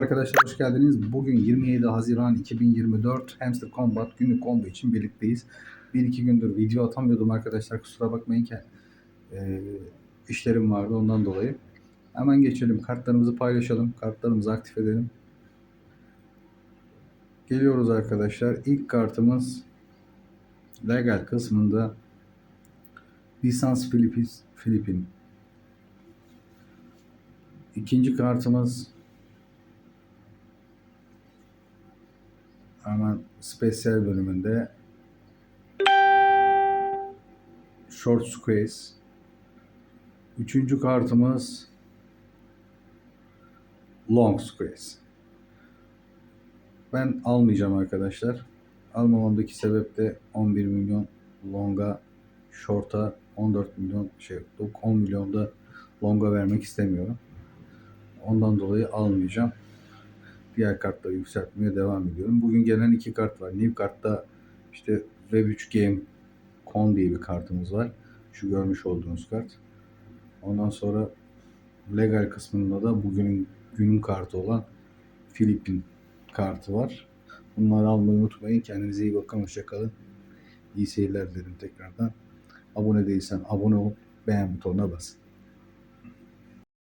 Arkadaşlar hoş geldiniz. Bugün 27 Haziran 2024 Hamster Combat günlük combo için birlikteyiz. Bir iki gündür video atamıyordum arkadaşlar kusura bakmayın ki e, işlerim vardı ondan dolayı. Hemen geçelim kartlarımızı paylaşalım. Kartlarımızı aktif edelim. Geliyoruz arkadaşlar. İlk kartımız legal kısmında Lisans Filipin. İkinci kartımız hemen spesiyel bölümünde Short Squeeze. Üçüncü kartımız Long Squeeze. Ben almayacağım arkadaşlar. Almamamdaki sebep de 11 milyon longa, short'a 14 milyon şey 10 milyonda longa vermek istemiyorum. Ondan dolayı almayacağım. Diğer kartları yükseltmeye devam ediyorum. Bugün gelen iki kart var. New kartta işte Web3 Game Con diye bir kartımız var. Şu görmüş olduğunuz kart. Ondan sonra legal kısmında da bugünün günün kartı olan Filipin kartı var. Bunları almayı unutmayın. Kendinize iyi bakın. Hoşçakalın. İyi seyirler dilerim tekrardan. Abone değilsen abone ol. Beğen butonuna basın.